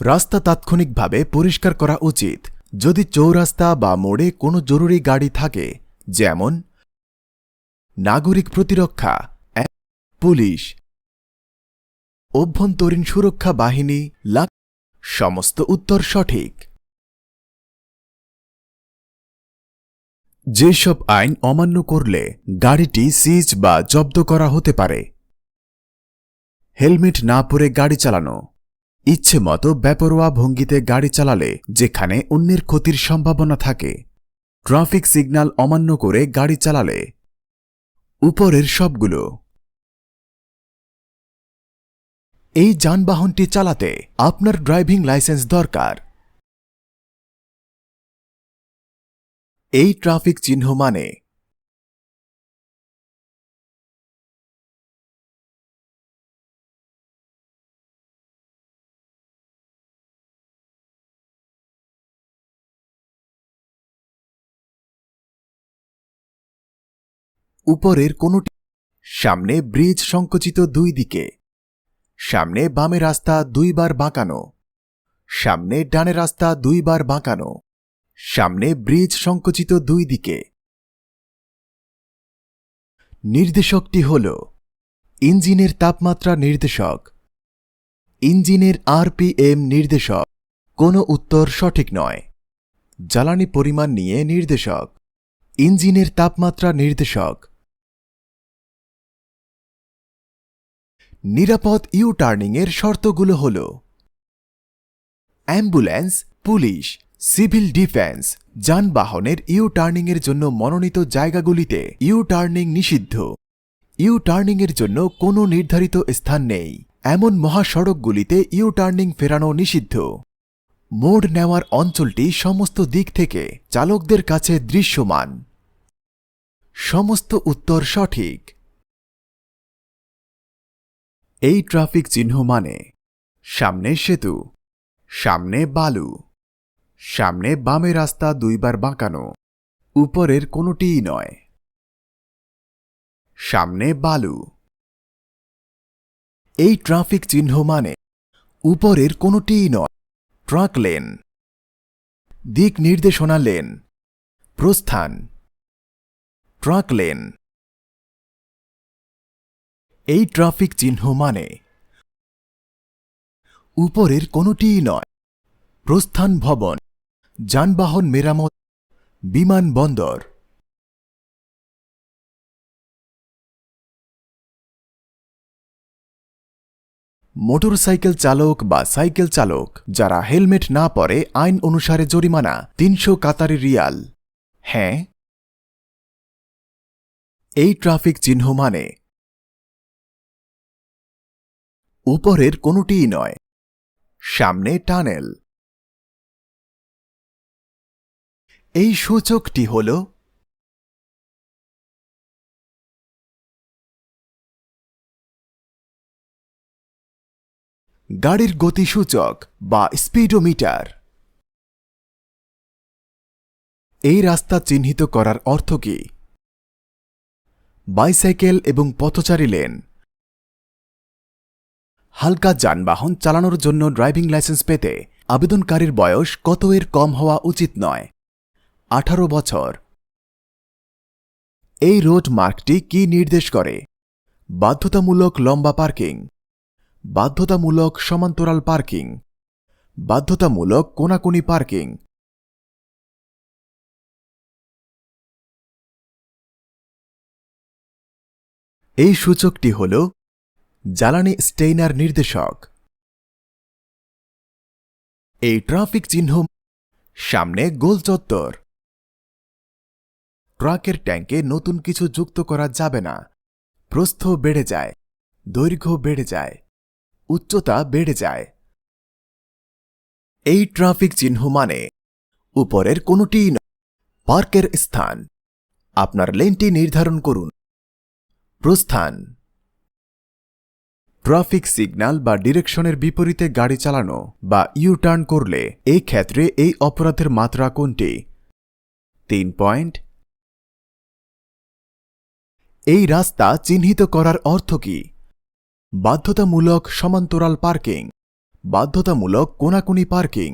রাস্তা তাৎক্ষণিকভাবে পরিষ্কার করা উচিত। যদি চৌরাস্তা বা মোড়ে কোনো জরুরি গাড়ি থাকে, যেমন নাগরিক প্রতিরক্ষা, পুলিশ, অভ্যন্তরীণ সুরক্ষা বাহিনী লাখ সমস্ত উত্তর সঠিক। যেসব আইন অমান্য করলে গাড়িটি সিজ বা জব্দ করা হতে পারে। হেলমেট না পরে গাড়ি চালানো। ইচ্ছে মতো বেপরোয়া ভঙ্গিতে গাড়ি চালালে যেখানে অন্যের ক্ষতির সম্ভাবনা থাকে। ট্রাফিক সিগন্যাল অমান্য করে গাড়ি চালালে। উপরের সবগুলো। এই যানবাহনটি চালাতে আপনার ড্রাইভিং লাইসেন্স দরকার। এই ট্রাফিক চিহ্ন মানে উপরের কোনটি। সামনে ব্রিজ সংকুচিত দুই দিকে। সামনে বামে রাস্তা দুইবার বাঁকানো। সামনে ডানে রাস্তা দুইবার বাঁকানো। সামনে ব্রিজ সংকুচিত দুই দিকে। নির্দেশকটি হল ইঞ্জিনের তাপমাত্রা নির্দেশক। ইঞ্জিনের আরপিএম নির্দেশক। কোনো উত্তর সঠিক নয়। জ্বালানি পরিমাণ নিয়ে নির্দেশক। ইঞ্জিনের তাপমাত্রা নির্দেশক। নিরাপদ ইউ টার্নিংয়ের শর্তগুলো হল অ্যাম্বুলেন্স, পুলিশ, সিভিল ডিফেন্স, যানবাহনের ইউ টার্নিংয়ের জন্য মনোনীত জায়গাগুলিতে ইউ টার্নিং নিষিদ্ধ। ইউ টার্নিংয়ের জন্য কোনো নির্ধারিত স্থান নেই। এমন মহাসড়কগুলিতে ইউ টার্নিং ফেরানো নিষিদ্ধ। মোড় নেওয়ার অঞ্চলটি সমস্ত দিক থেকে চালকদের কাছে দৃশ্যমান। সমস্ত উত্তর সঠিক। এই ট্রাফিক চিহ্ন মানে সামনে সেতু, সামনে বালু, সামনে বামে রাস্তা দুইবার বাঁকানো, উপরের কোনোটিই নয়। সামনে বালু। এই ট্রাফিক চিহ্ন মানে উপরের কোনোটিই নয়, ট্রাক লেন, দিক নির্দেশনা লেন, প্রস্থান, ট্রাক লেন। এই ট্রাফিক চিহ্ন মানে উপরের কোনোটিই নয়। প্রস্থান ভবন, যানবাহন মেরামত বিমানবন্দর মোটরসাইকেল চালক বা সাইকেল চালক যারা হেলমেট না পরে আইন অনুসারে জরিমানা, তিনশো কাতারি রিয়াল। হ্যাঁ? এই ট্রাফিক চিহ্ন মানে উপরের কোনোটিই নয়। সামনে টানেল। এই সূচকটি হল গাড়ির গতিসূচক বা স্পিডোমিটার। এই রাস্তা চিহ্নিত করার অর্থ কি? বাইসাইকেল এবং পথচারী লেন। হালকা যানবাহন চালানোর জন্য ড্রাইভিং লাইসেন্স পেতে আবেদনকারীর বয়স কত এর কম হওয়া উচিত নয়। আঠারো বছর। এই রোড মার্কটি কি নির্দেশ করে? বাধ্যতামূলক লম্বা পার্কিং। বাধ্যতামূলক সমান্তরাল পার্কিং। বাধ্যতামূলক কোনাকুনি পার্কিং। এই সূচকটি হল জ্বালানি স্টেইনার নির্দেশক। এই ট্রাফিক চিহ্ন সামনে গোল চত্বর। ট্রাকের ট্যাঙ্কে নতুন কিছু যুক্ত করা যাবে না। প্রস্থ বেড়ে যায়, দৈর্ঘ্য বেড়ে যায়, উচ্চতা বেড়ে যায়। এই ট্রাফিক চিহ্ন মানে উপরের কোনোটিই পার্কের স্থান। আপনার লেনটি নির্ধারণ করুন। প্রস্থান। ট্রাফিক সিগন্যাল বা ডিরেকশনের বিপরীতে গাড়ি চালানো বা ইউ টার্ন করলে এই ক্ষেত্রে এই অপরাধের মাত্রা কোনটি? তিন পয়েন্ট। এই রাস্তা চিহ্নিত করার অর্থ কি? বাধ্যতামূলক সমান্তরাল পার্কিং। বাধ্যতামূলক কোনাকুনি পার্কিং।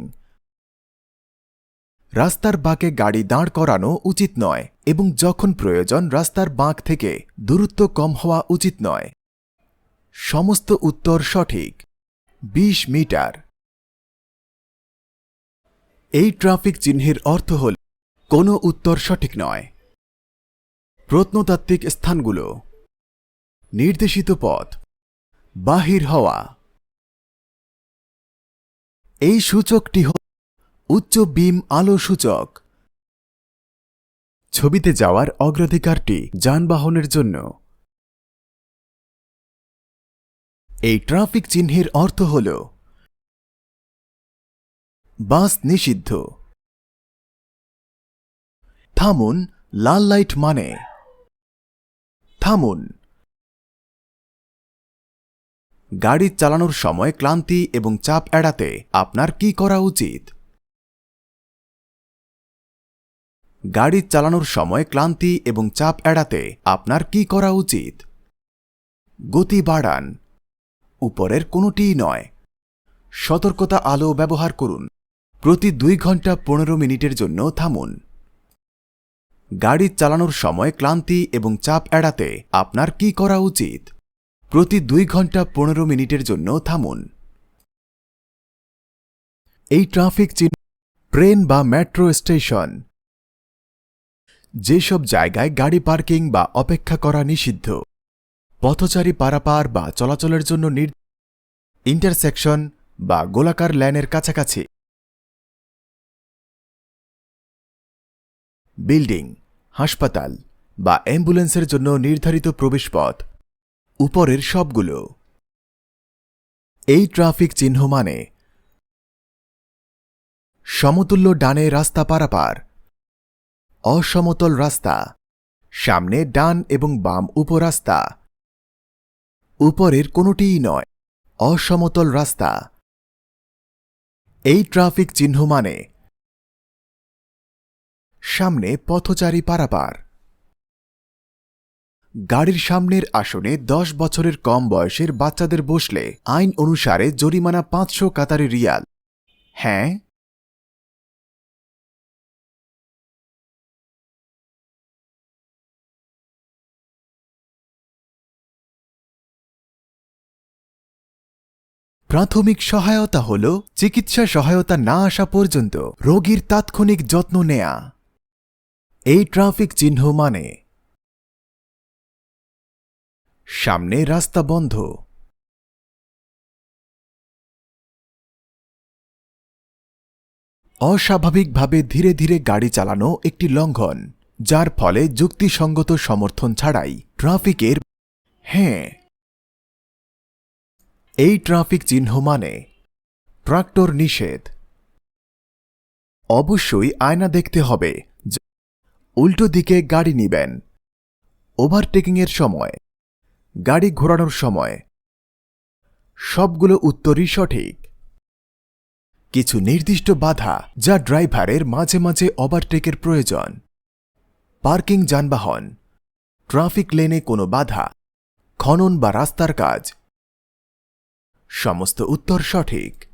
রাস্তার বাঁকে গাড়ি দাঁড় করানো উচিত নয় এবং যখন প্রয়োজন রাস্তার বাঁক থেকে দূরত্ব কম হওয়া উচিত নয়। সমস্ত উত্তর সঠিক। ২০ মিটার। এই ট্রাফিক চিহ্নের অর্থ হল, কোনো উত্তর সঠিক নয়। প্রত্নতাত্ত্বিক স্থানগুলো। নির্দেশিত পথ। বাহির হওয়া। এই সূচকটি হল উচ্চ বিম আলো সূচক। ছবিতে যাওয়ার অগ্রাধিকারটি যানবাহনের জন্য। এই ট্রাফিক চিহ্নের অর্থ হল বাস নিষিদ্ধ। থামুন, লাল লাইট মানে থামুন। গাড়ি চালানোর সময় ক্লান্তি এবং চাপ এড়াতে আপনার কি করা উচিত? গাড়ি চালানোর সময় ক্লান্তি এবং চাপ এড়াতে আপনার কি করা উচিত? গতি বাড়ান। উপরের কোনোটিই নয়। সতর্কতা আলো ব্যবহার করুন। প্রতি দুই ঘণ্টা পনেরো মিনিটের জন্য থামুন। গাড়ি চালানোর সময় ক্লান্তি এবং চাপ এড়াতে আপনার কি করা উচিত? প্রতি দুই ঘণ্টা পনেরো মিনিটের জন্য থামুন। এই ট্রাফিক চিহ্ন ট্রেন বা মেট্রো স্টেশন। যেসব জায়গায় গাড়ি পার্কিং বা অপেক্ষা করা নিষিদ্ধ। পথচারী পারাপার বা চলাচলের জন্য নির ইন্টারসেকশন বা গোলাকার ল্যানের কাছাকাছি। বিল্ডিং হাসপাতাল বা অ্যাম্বুলেন্সের জন্য নির্ধারিত প্রবেশপথ, উপরের সবগুলো। এই ট্রাফিক চিহ্ন মানে সমতুল্য ডানে রাস্তা পারাপার, অসমতল রাস্তা, সামনে ডান এবং বাম উপরাস্তা। উপরের কোনোটিই নয়, অসমতল রাস্তা। এই ট্রাফিক চিহ্ন মানে সামনে পথচারী পারাপার। গাড়ির সামনের আসনে দশ বছরের কম বয়সের বাচ্চাদের বসলে আইন অনুসারে জরিমানা পাঁচশো কাতারি রিয়াল। হ্যাঁ? প্রাথমিক সহায়তা হল চিকিৎসা সহায়তা না আসা পর্যন্ত রোগীর তাৎক্ষণিক যত্ন নেয়া। এই ট্রাফিক চিহ্ন মানে সামনে রাস্তা বন্ধ। অস্বাভাবিকভাবে ধীরে ধীরে গাড়ি চালানো একটি লঙ্ঘন, যার ফলে যুক্তিসঙ্গত সমর্থন ছাড়াই ট্রাফিকের হ্যাঁ এই ট্রাফিক চিহ্ন মানে ট্রাক্টর নিষেধ। অবশ্যই আয়না দেখতে হবে। উল্টো দিকে গাড়ি নিবেন। ওভারটেকিংয়ের সময়। গাড়ি ঘোরানোর সময়। সবগুলো উত্তরই সঠিক। কিছু নির্দিষ্ট বাধা যা ড্রাইভারের মাঝে মাঝে ওভারটেকের প্রয়োজন। পার্কিং যানবাহন। ট্রাফিক লেনে কোনো বাধা। খনন বা রাস্তার কাজ। সমস্ত উত্তর সঠিক।